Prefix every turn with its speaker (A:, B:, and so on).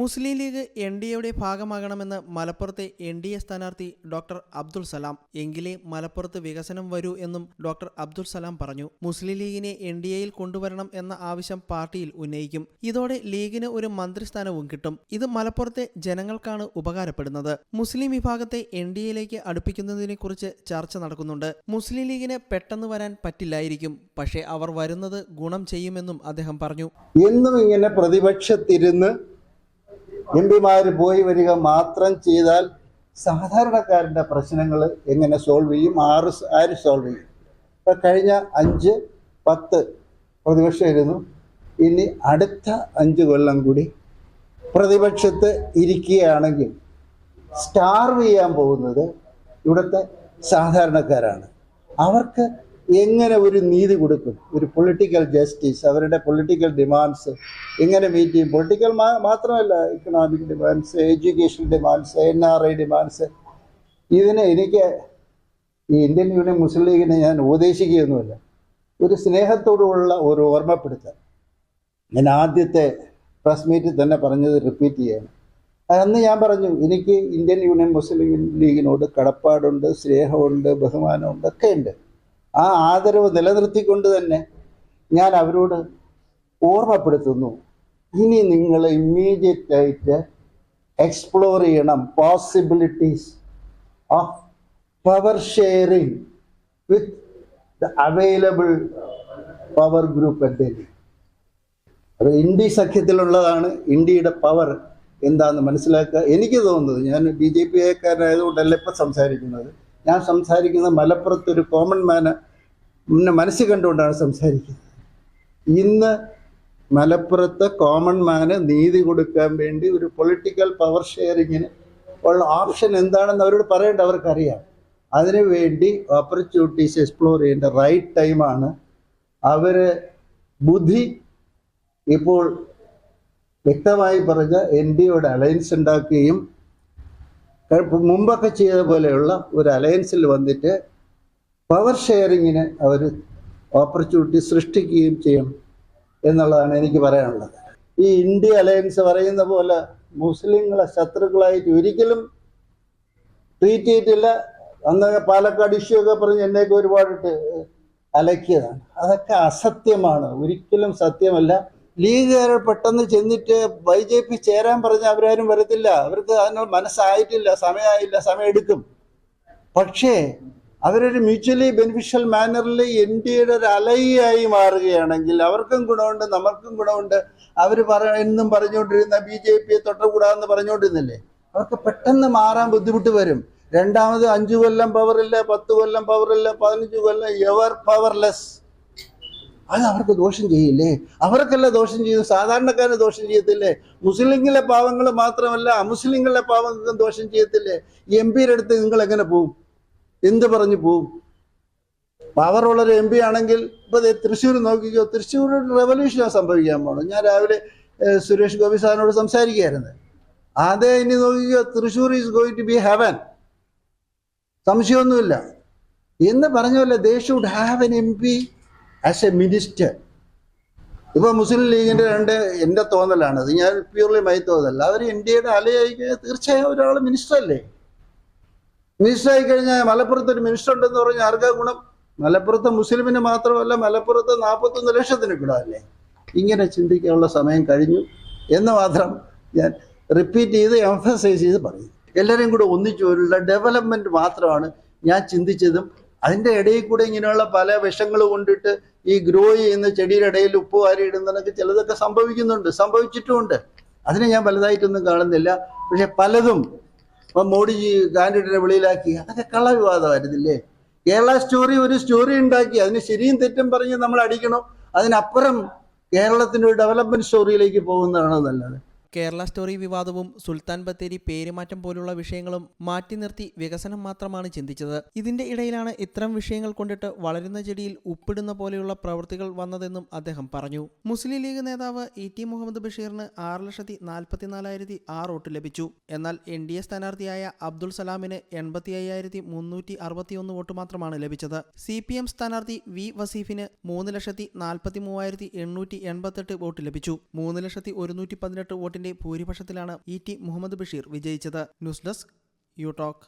A: മുസ്ലിം league N D എയുടെ ഭാഗമാകണമെന്ന് മലപ്പുറത്തെ എൻ ഡി എ സ്ഥാനാർത്ഥി ഡോക്ടർ അബ്ദുൾ സലാം. എങ്കിലേ മലപ്പുറത്ത് വികസനം വരൂ എന്നും ഡോക്ടർ അബ്ദുൾ സലാം പറഞ്ഞു. മുസ്ലിം ലീഗിനെ എൻ ഡി എയിൽ കൊണ്ടുവരണം എന്ന ആവശ്യം പാർട്ടിയിൽ ഉന്നയിക്കും. ഇതോടെ ലീഗിന് ഒരു മന്ത്രിസ്ഥാനവും കിട്ടും. ഇത് മലപ്പുറത്തെ ജനങ്ങൾക്കാണ് ഉപകാരപ്പെടുന്നത്. മുസ്ലിം വിഭാഗത്തെ എൻ ഡി എയിലേക്ക് അടുപ്പിക്കുന്നതിനെക്കുറിച്ച് ചർച്ച നടക്കുന്നുണ്ട്. മുസ്ലിം ലീഗിന് പെട്ടെന്ന് വരാൻ പറ്റില്ലായിരിക്കും. പക്ഷേ അവർ വരുന്നത് ഗുണം ചെയ്യുമെന്നും അദ്ദേഹം പറഞ്ഞു.
B: എന്നും ഇങ്ങനെ പ്രതിപക്ഷത്തിരുന്ന് എം പിമാർ പോയി വരിക മാത്രം ചെയ്താൽ സാധാരണക്കാരന്റെ പ്രശ്നങ്ങൾ എങ്ങനെ സോൾവ് ചെയ്യും? ആറ് ആര് സോൾവ് ചെയ്യും? ഇപ്പം കഴിഞ്ഞ അഞ്ച് പത്ത് പ്രതിപക്ഷം ഇരുന്നു ഇനി അടുത്ത അഞ്ച് കൊല്ലം കൂടി പ്രതിപക്ഷത്ത് ഇരിക്കുകയാണെങ്കിൽ സ്റ്റാർവ് ചെയ്യാൻ പോകുന്നത് ഇവിടുത്തെ സാധാരണക്കാരാണ്. അവർക്ക് എങ്ങനെ ഒരു നീതി കൊടുക്കും? ഒരു പൊളിറ്റിക്കൽ ജസ്റ്റിസ് അവരുടെ പൊളിറ്റിക്കൽ ഡിമാൻഡ്സ് എങ്ങനെ മീറ്റ് ചെയ്യും? പൊളിറ്റിക്കൽ മാത്രമല്ല economic demands education demands N R I demands ഇതിന് എനിക്ക് ഈ ഇന്ത്യൻ യൂണിയൻ മുസ്ലിം ലീഗിനെ ഞാൻ ഉപദേശിക്കുകയൊന്നുമില്ല. ഒരു സ്നേഹത്തോടുള്ള ഒരു ഓർമ്മപ്പെടുത്തൽ. ഞാൻ ആദ്യത്തെ പ്രസ് മീറ്റിൽ തന്നെ പറഞ്ഞത് റിപ്പീറ്റ് ചെയ്യാണ്. അന്ന് ഞാൻ പറഞ്ഞു എനിക്ക് ഇന്ത്യൻ യൂണിയൻ മുസ്ലിം ലീഗിനോട് കടപ്പാടുണ്ട് സ്നേഹമുണ്ട് ബഹുമാനമുണ്ട് ഒക്കെ ഉണ്ട്. ആ ആദരവ് നിലനിർത്തിക്കൊണ്ട് തന്നെ ഞാൻ അവരോട് ഓർമ്മപ്പെടുത്തുന്നു. ഇനി നിങ്ങൾ ഇമ്മീഡിയറ്റ് ആയിട്ട് എക്സ്പ്ലോർ ചെയ്യണം. Possibilities of power sharing with the available power group Delhi. അത് ഇന്ത്യ സഖ്യത്തിലുള്ളതാണ്. ഇന്ത്യയുടെ പവർ എന്താണെന്ന് മനസ്സിലാക്കുക. എനിക്ക് തോന്നുന്നത് ഞാൻ ബി ജെ പി കാരനായതുകൊണ്ടല്ല ഇപ്പം സംസാരിക്കുന്നത്. ഞാൻ സംസാരിക്കുന്നത് മലപ്പുറത്ത് ഒരു കോമൺ മാന് മനസ്സിൽ കണ്ടുകൊണ്ടാണ് സംസാരിക്കുന്നത്. ഇന്ന് മലപ്പുറത്ത് കോമൺ മാന് നീതി കൊടുക്കാൻ വേണ്ടി ഒരു പൊളിറ്റിക്കൽ പവർ ഷെയറിങ്ങിന് ഉള്ള ഓപ്ഷൻ എന്താണെന്ന് അവരോട് പറയേണ്ട അവർക്കറിയാം. അതിനു വേണ്ടി ഓപ്പർച്യൂണിറ്റീസ് എക്സ്പ്ലോർ ചെയ്യേണ്ട റൈറ്റ് ടൈമാണ് അവർ ബുദ്ധി ഇപ്പോൾ വ്യക്തമായി പറഞ്ഞ എൻ ഡി ഒയുടെ അലയൻസ് ഉണ്ടാക്കുകയും മുമ്പൊക്കെ ചെയ്ത പോലെയുള്ള ഒരു അലയൻസിൽ വന്നിട്ട് പവർ ഷെയറിങ്ങിന് അവർ ഓപ്പർച്യൂണിറ്റി സൃഷ്ടിക്കുകയും ചെയ്യും എന്നുള്ളതാണ് എനിക്ക് പറയാനുള്ളത്. ഈ ഇന്ത്യ അലയൻസ് പറയുന്ന പോലെ മുസ്ലിങ്ങളെ ശത്രുക്കളായിട്ട് ഒരിക്കലും ട്രീറ്റ് ചെയ്തിട്ടില്ല. അന്ന് പാലക്കാട് ഇഷ്യൂ ഒക്കെ പറഞ്ഞ് എന്നെയൊക്കെ ഒരുപാട് അലക്കിയതാണ്. അതൊക്കെ അസത്യമാണ്. ഒരിക്കലും സത്യമല്ല. ലീഗുകാർ പെട്ടെന്ന് ചെന്നിട്ട് ബി ജെ പി ചേരാൻ പറഞ്ഞ അവരാരും വരത്തില്ല. അവർക്ക് അതിനുള്ള മനസ്സായിട്ടില്ല സമയമായില്ല സമയം എടുക്കും പക്ഷേ അവരൊരു മ്യൂച്വലി ബെനിഫിഷ്യൽ മാനറിൽ എൻ ഡി എയുടെ ഒരു അലയായി മാറുകയാണെങ്കിൽ അവർക്കും ഗുണമുണ്ട് നമുക്കും ഗുണമുണ്ട്. അവർ പറ എന്നും പറഞ്ഞുകൊണ്ടിരുന്ന ബി ജെ പിയെ തൊട്ടകൂടാന്ന് പറഞ്ഞുകൊണ്ടിരുന്നില്ലേ? അവർക്ക് പെട്ടെന്ന് മാറാൻ ബുദ്ധിമുട്ട് വരും. രണ്ടാമത് അഞ്ചു കൊല്ലം പവറില്ല പത്ത് കൊല്ലം പവറില്ല പതിനഞ്ച് കൊല്ലം എവർ പവർലെസ് അത് അവർക്ക് ദോഷം ചെയ്യില്ലേ? അവർക്കല്ല ദോഷം ചെയ്യുന്നു സാധാരണക്കാരന് ദോഷം ചെയ്യത്തില്ലേ? മുസ്ലിങ്ങളിലെ പാവങ്ങൾ മാത്രമല്ല അമുസ്ലിങ്ങളിലെ പാവങ്ങൾക്കും ദോഷം ചെയ്യത്തില്ലേ? എം പിയുടെ അടുത്ത് നിങ്ങൾ എങ്ങനെ പോവും? എന്ത് പറഞ്ഞു പോവും? പവറുള്ളൊരു എം പി ആണെങ്കിൽ ഇപ്പൊ തൃശ്ശൂർ നോക്കിക്കോ തൃശ്ശൂർ റെവല്യൂഷനാണ് സംഭവിക്കാൻ പോകണം ഞാൻ രാവിലെ സുരേഷ് ഗോപി സാറിനോട് സംസാരിക്കുകയായിരുന്നു. അതേ ഇനി നോക്കിക്കോ Thrissur is going to be heaven സംശയമൊന്നുമില്ല. എന്ന് പറഞ്ഞ പോലെ they should have N M P as a minister ഇപ്പൊ മുസ്ലിം ലീഗിന്റെ രണ്ട് എന്റെ തോന്നലാണ്. അത് ഞാൻ പ്യൂർലി മൈ തോന്നല്ല. അവർ ഇന്ത്യയുടെ അലയായി കഴിഞ്ഞാൽ തീർച്ചയായും ഒരാൾ മിനിസ്റ്റർ അല്ലേ? മിനിസ്റ്റർ ആയി കഴിഞ്ഞാൽ മലപ്പുറത്ത് ഒരു മിനിസ്റ്റർ ഉണ്ടെന്ന് പറഞ്ഞാൽ ആർക്കാ ഗുണം? മലപ്പുറത്ത് മുസ്ലിമിന് മാത്രമല്ല മലപ്പുറത്ത് നാൽപ്പത്തൊന്ന് ലക്ഷത്തിന് ഗുണമല്ലേ? ഇങ്ങനെ ചിന്തിക്കാനുള്ള സമയം കഴിഞ്ഞു. എന്ന് മാത്രം ഞാൻ റിപ്പീറ്റ് ചെയ്ത് എംഫസൈസ് ചെയ്ത് പറയും എല്ലാവരെയും കൂടെ ഒന്നിച്ചു ഒരു ഡെവലപ്മെന്റ് മാത്രമാണ് ഞാൻ ചിന്തിച്ചതും അതിന്റെ ഇടയിൽ കൂടെ ഇങ്ങനെയുള്ള പല വിഷങ്ങൾ കൊണ്ടിട്ട് ഈ ഗ്രോ ചെയ്യുന്ന ചെടിയുടെ ഇടയിൽ ഉപ്പ് വാരി ഇടുന്നതൊക്കെ ചിലതൊക്കെ സംഭവിക്കുന്നുണ്ട് സംഭവിച്ചിട്ടുമുണ്ട്. അതിനെ ഞാൻ വലുതായിട്ടൊന്നും കാണുന്നില്ല. പക്ഷെ പലതും ഇപ്പം മോഡിജി കാൻഡിഡേറ്റിനെ വെളിയിലാക്കി. അതൊക്കെ കള്ളവിവാദമായിരുന്നില്ലേ കേരള സ്റ്റോറി ഒരു സ്റ്റോറി ഉണ്ടാക്കി. അതിന് ശരിയും തെറ്റും പറഞ്ഞ് നമ്മൾ അടിക്കണം. അതിനപ്പുറം കേരളത്തിന്റെ ഒരു ഡെവലപ്മെന്റ് സ്റ്റോറിയിലേക്ക് പോകുന്നതാണോ നല്ലത്?
A: കേരള സ്റ്റോറി വിവാദവും സുൽത്താൻ ബത്തേരി പേരുമാറ്റം പോലുള്ള വിഷയങ്ങളും മാറ്റി നിർത്തി വികസനം മാത്രമാണ് ചിന്തിച്ചത്. ഇതിന്റെ ഇടയിലാണ് ഇത്തരം വിഷയങ്ങൾ കൊണ്ടിട്ട് വളരുന്ന ചെടിയിൽ ഉപ്പിടുന്ന പോലെയുള്ള പ്രവൃത്തികൾ വന്നതെന്നും അദ്ദേഹം പറഞ്ഞു. മുസ്ലിം ലീഗ് നേതാവ് ഇ ടി മുഹമ്മദ് ബഷീറിന് ആറ് ലക്ഷത്തി നാൽപ്പത്തിനാലായിരത്തി ആറ് വോട്ട് ലഭിച്ചു. എന്നാൽ എൻ ഡി എ സ്ഥാനാർത്ഥിയായ അബ്ദുൾ സലാമിന് എൺപത്തി അയ്യായിരത്തി മുന്നൂറ്റി അറുപത്തിയൊന്ന് വോട്ട് മാത്രമാണ് ലഭിച്ചത്. സി പി എം സ്ഥാനാർത്ഥി വി വസീഫിന് മൂന്ന് ലക്ഷത്തി നാൽപ്പത്തി മൂവായിരത്തി എണ്ണൂറ്റി എൺപത്തെട്ട് വോട്ട് ലഭിച്ചു. മൂന്ന് ലക്ഷത്തി ഒരുന്നൂറ്റി പതിനെട്ട് വോട്ടിന് വോട്ടിന്റെ ഭൂരിപക്ഷത്തിലാണ് ഇ ടി മുഹമ്മദ് ബഷീർ വിജയിച്ചത്. News desk you talk